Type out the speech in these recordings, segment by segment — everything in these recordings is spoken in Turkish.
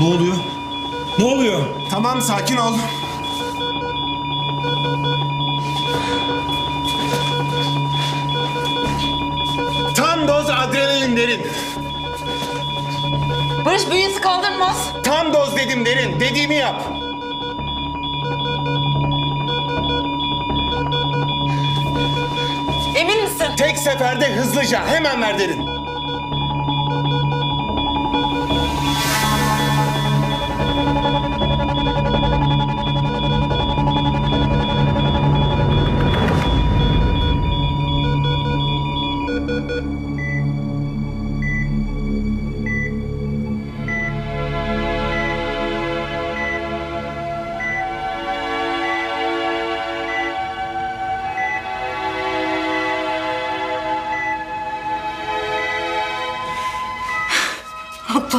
Ne oluyor? Ne oluyor? Tamam sakin ol. Tam doz adrenalin derin. Barış bünyesi kaldırmaz. Tam doz dedim derin. Dediğimi yap. Emin misin? Tek seferde hızlıca hemen ver derin.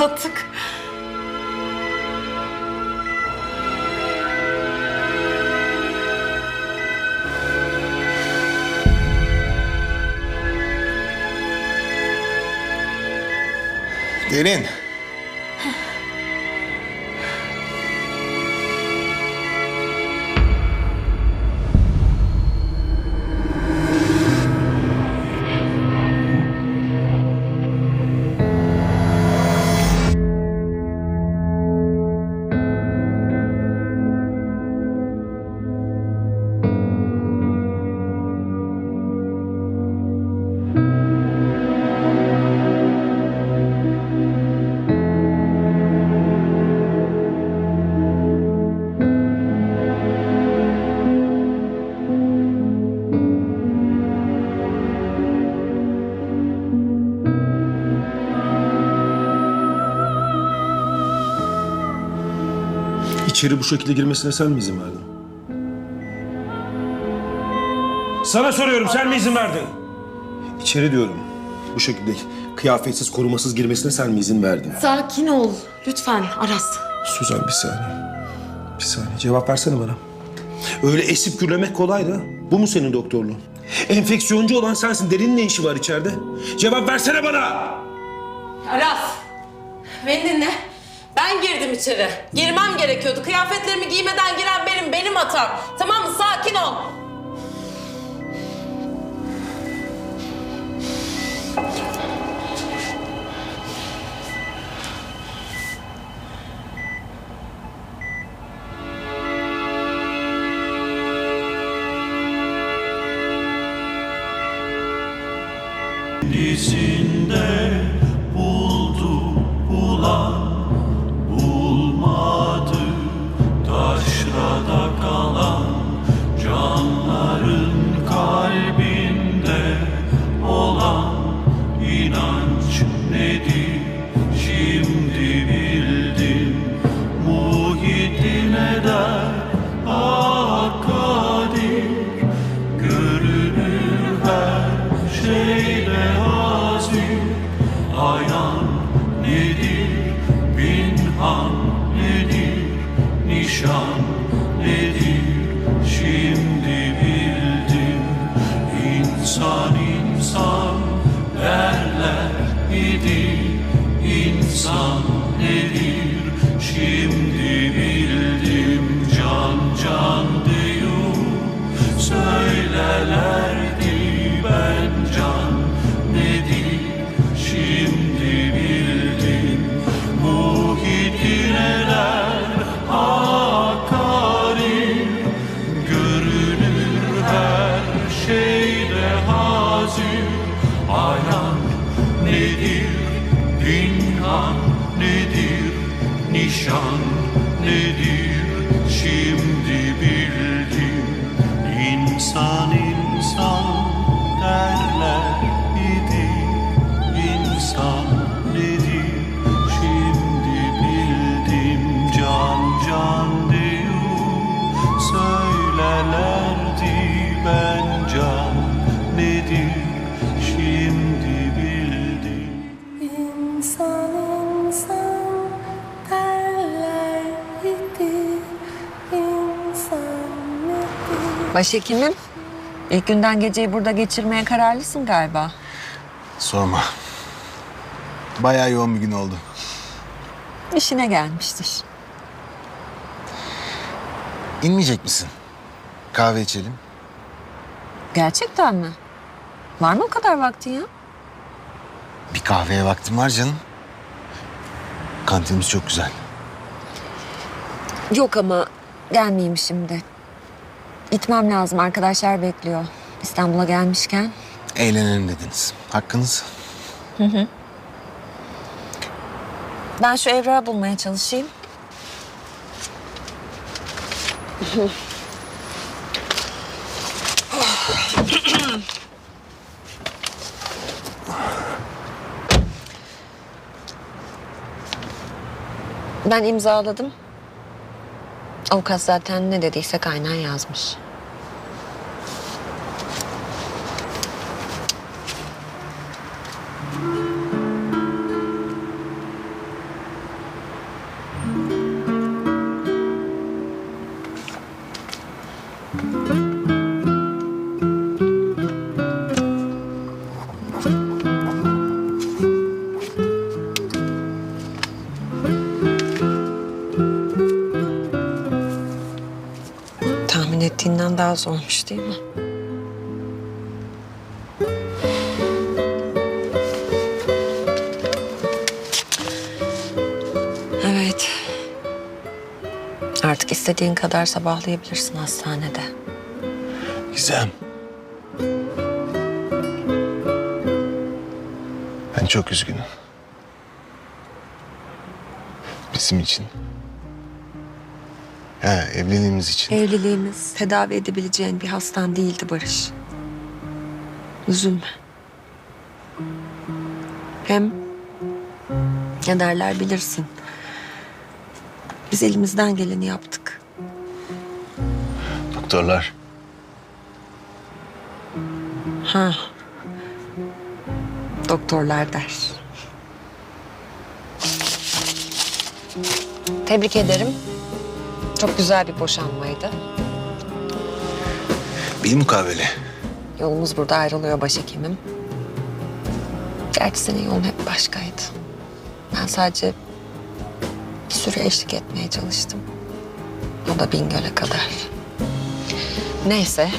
Atlattık. Derin. İçeri bu şekilde girmesine sen mi izin verdin? Sana soruyorum sen mi izin verdin? İçeri diyorum. Bu şekilde kıyafetsiz korumasız girmesine sen mi izin verdin? Sakin ol. Lütfen Aras. Suzan bir saniye. Bir saniye cevap versene bana. Öyle esip gürlemek kolay da. Bu mu senin doktorluğun? Enfeksiyoncu olan sensin. Derinin ne işi var içeride? Cevap versene bana! Aras. Beni dinle. Ben girdim içeri. Girmem gerekiyordu. Kıyafetlerimi giymeden giren benim, benim hatam. Tamam mı? Sakin ol. dizinde Başhekimim, ilk günden geceyi burada geçirmeye kararlısın galiba. Sorma. Bayağı yoğun bir gün oldu. İşine gelmiştir. İnmeyecek misin? Kahve içelim. Gerçekten mi? Var mı o kadar vaktin ya? Bir kahveye vaktim var canım. Kantinimiz çok güzel. Yok ama gelmeyeyim şimdi. Gitmem lazım. Arkadaşlar bekliyor. İstanbul'a gelmişken. Eğlenelim dediniz. Hakkınız. Ben şu evrağı bulmaya çalışayım. Ben imzaladım. Avukat zaten ne dediyse kaynağı yazmış. Tahmin ettiğinden daha zormuş değil mi? İstediğin kadar sabahlayabilirsin hastanede. Güzel. Ben çok üzgünüm. Bizim için. Ha, evliliğimiz için. Evliliğimiz tedavi edebileceğin bir hastan değildi Barış. Üzülme. Hem ne derler bilirsin. Biz elimizden geleni yaptık. Doktorlar. Ha. Doktorlar der. Tebrik ederim. Çok güzel bir boşanmaydı. Bir mukavele. Yolumuz burada ayrılıyor başhekimim. Gerçi senin yolun hep başkaydı. Ben sadece bir süre eşlik etmeye çalıştım. O da Bingöl'e kadar. Neyse.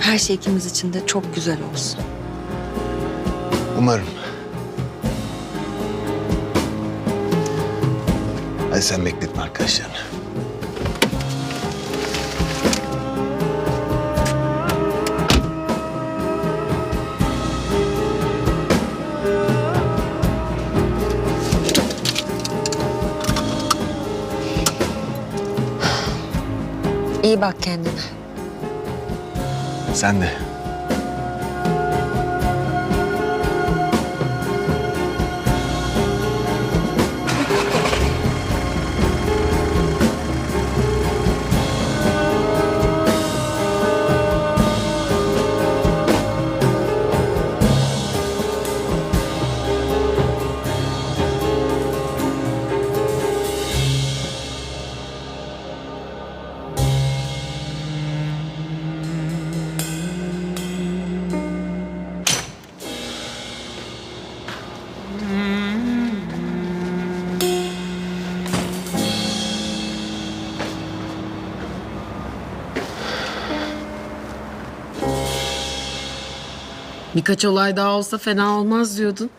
Her şey ikimiz için de çok güzel olsun. Umarım. Hadi sen bekletme arkadaşlarını. İyi bak kendine. Sen de. Birkaç olay daha olsa fena olmaz diyordun.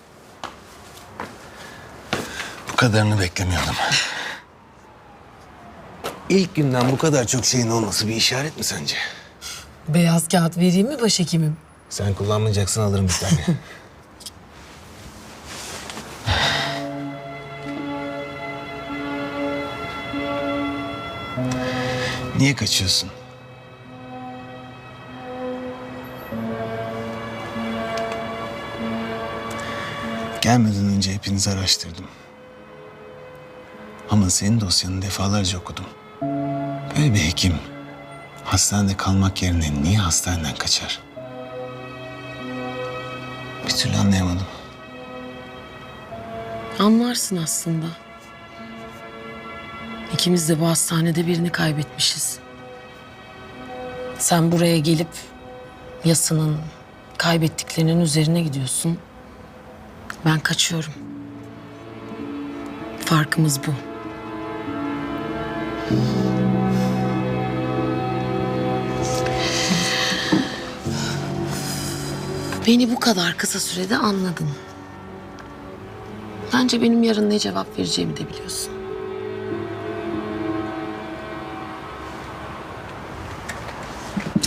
Bu kadarını beklemiyordum. İlk günden bu kadar çok şeyin olması bir işaret mi sence? Beyaz kağıt vereyim mi başhekimim? Sen kullanmayacaksın alırım bir tane. Niye kaçıyorsun? Gelmeden önce hepinizi araştırdım. Ama senin dosyanı defalarca okudum. Böyle bir hekim hastanede kalmak yerine niye hastaneden kaçar? Bir türlü anlayamadım. Anlarsın aslında. İkimiz de bu hastanede birini kaybetmişiz. Sen buraya gelip yasının, kaybettiklerinin üzerine gidiyorsun. Ben kaçıyorum. Farkımız bu. Beni bu kadar kısa sürede anladın. Bence benim yarın ne cevap vereceğimi de biliyorsun.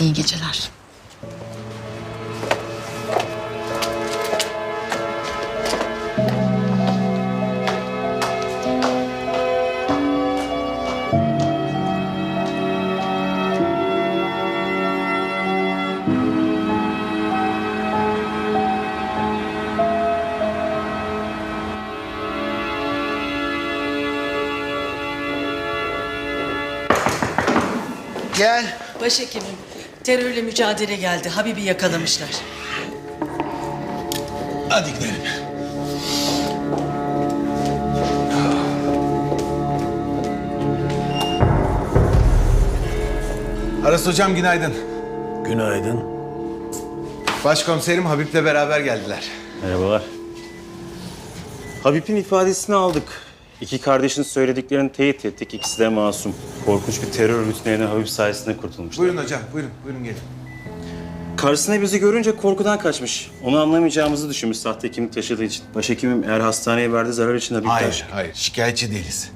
İyi geceler. Başhekimim, terörle mücadele geldi. Habib'i yakalamışlar. Hadi gidelim. Aras hocam günaydın. Günaydın. Başkomiserim Habib'le beraber geldiler. Merhabalar. Habib'in ifadesini aldık. İki kardeşin söylediklerini teyit ettik. İkisi de masum. Korkunç bir terör örgütlerine hapis sayesinde kurtulmuşlar. Buyurun hocam, buyurun, buyurun gelin. Karısına bizi görünce korkudan kaçmış. Onu anlamayacağımızı düşünmüş sahte kimlik taşıdığı için. Başhekimim eğer hastaneye verdiği zarar için haberdar. Hayır, hayır. Şikayetçi değiliz.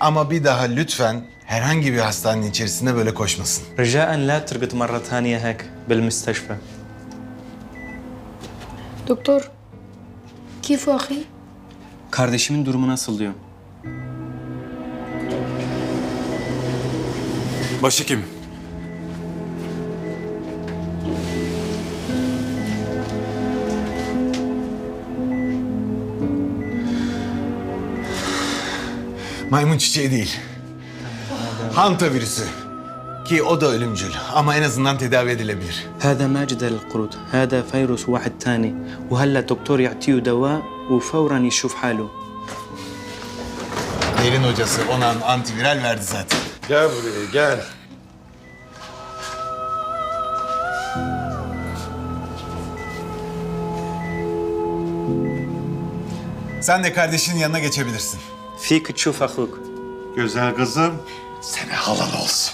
Ama bir daha lütfen herhangi bir hastanenin içerisinde böyle koşmasın. Ricaen la tırgıt marra taniye hek bil müsteşfe. Doktor, kif ahi? Kardeşimin durumu nasıl diyor. Başhekim. Maymun çiçeği değil. Hanta virüsü. Ki o da ölümcül ama en azından tedavi edilebilir. هذا ما جدال القرود هذا فيروس واحد تاني وهلا الدكتور يعطيه دواء وفورا يشوف حاله Derin hocası ona antiviral verdi zaten. Gel buraya gel. Sen de kardeşinin yanına geçebilirsin. فيك تشوف أخوك Güzel kızım. Sene halal olsun.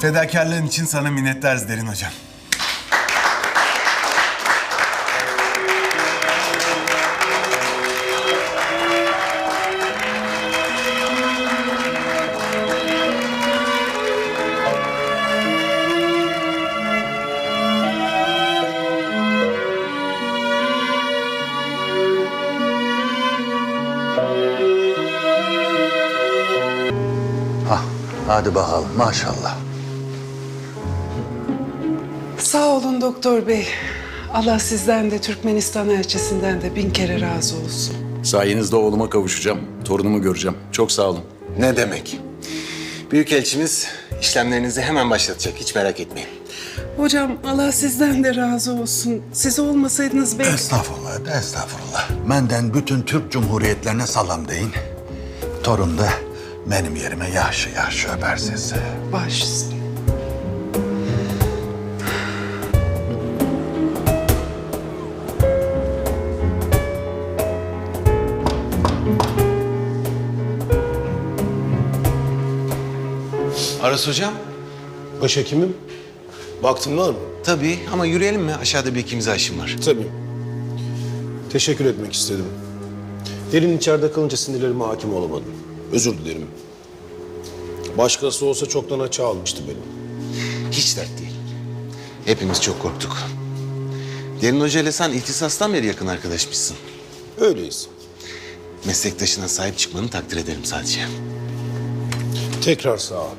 Fedakarlığın için sana minnettarız Derin hocam. Hadi bakalım maşallah. Sağ olun doktor bey. Allah sizden de Türkmenistan elçisinden de bin kere razı olsun. Sayenizde oğluma kavuşacağım. Torunumu göreceğim. Çok sağ olun. Ne demek? Büyükelçimiz işlemlerinizi hemen başlatacak. Hiç merak etmeyin. Hocam Allah sizden de razı olsun. Siz olmasaydınız belki... Estağfurullah, estağfurullah. Menden bütün Türk Cumhuriyetlerine salam deyin. Torun da benim yerime yaşı yaşı öper sizi. Baş üstüne. Aras hocam. Başhekimim. Vaktin var mı? Tabii ama yürüyelim mi? Aşağıda bir iki imza işim var. Tabii. Teşekkür etmek istedim. Derin içeride kalınca sinirlerime hakim olamadım. Özür dilerim. Başkası olsa çoktan açığa almıştı beni. Hiç dert değil. Hepimiz çok korktuk. Derin Hoca ile sen ihtisastan beri yakın arkadaşmışsın. Öyleyiz. Meslektaşına sahip çıkmanı takdir ederim sadece. Tekrar sağ ol.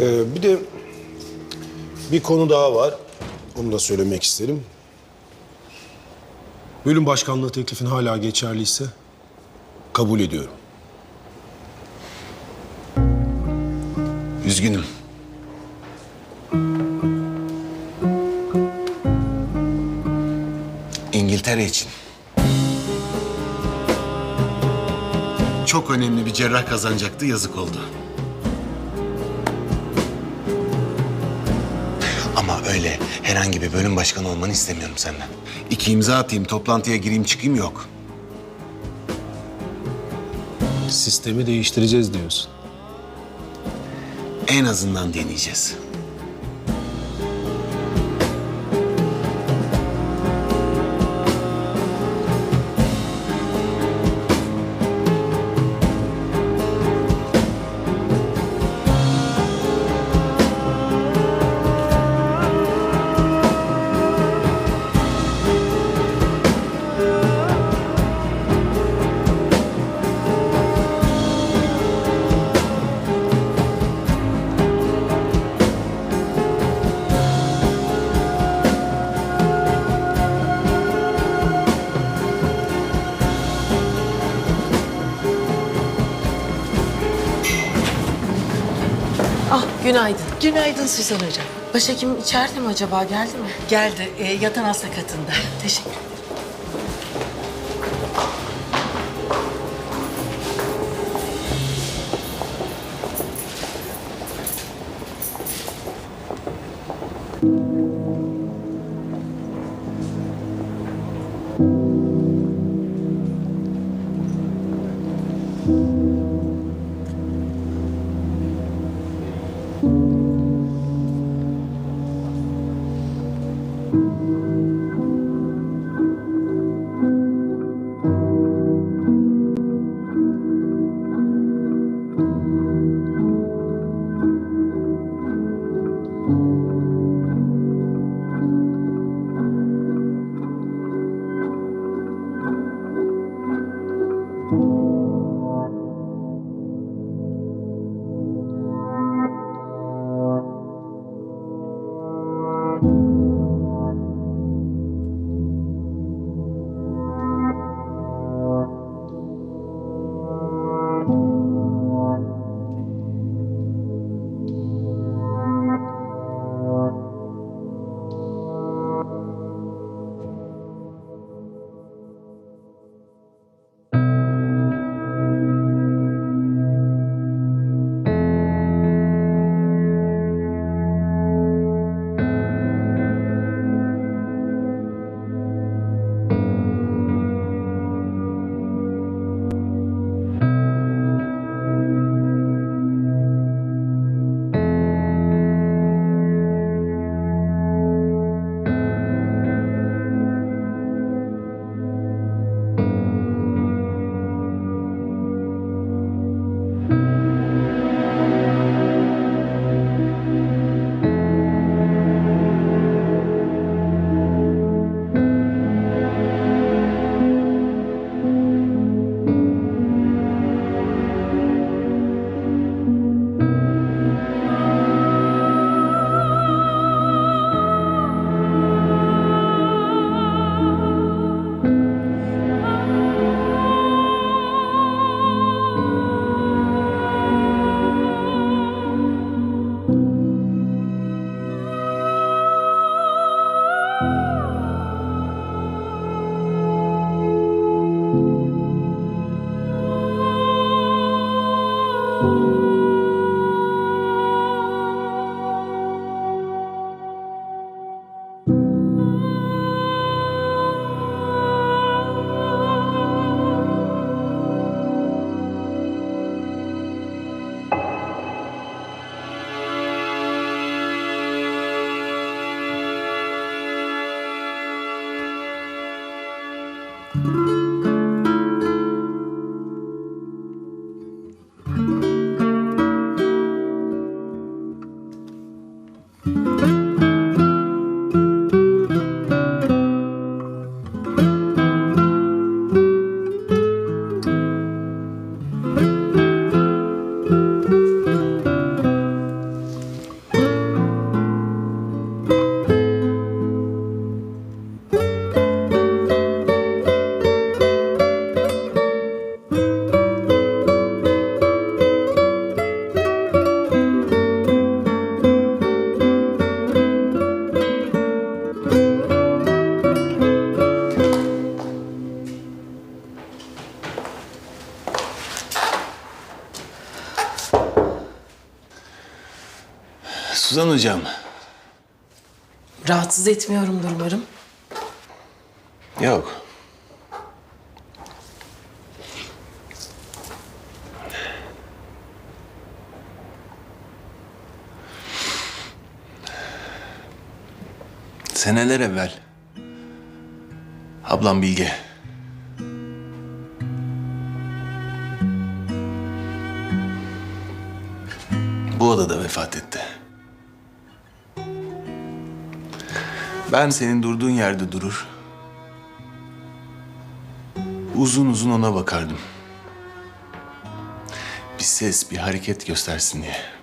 Ee, bir de bir konu daha var. Onu da söylemek isterim. Bölüm başkanlığı teklifin hala geçerliyse kabul ediyorum. Üzgünüm. İngiltere için. Çok önemli bir cerrah kazanacaktı, yazık oldu. Ama öyle herhangi bir bölüm başkanı olmanı istemiyorum senden. İki imza atayım, toplantıya gireyim çıkayım yok. Sistemi değiştireceğiz diyorsun. En azından deneyeceğiz. Günaydın. Günaydın Suzan Hocam. Başhekim içeride mi acaba? Geldi mi? Geldi. e, yatan hasta katında. Teşekkür Suzan hocam. Rahatsız etmiyorumdur umarım. Yok. Seneler evvel ablam Bilge bu odada vefat etti. Ben senin durduğun yerde durur, uzun uzun ona bakardım. Bir ses, bir hareket göstersin diye.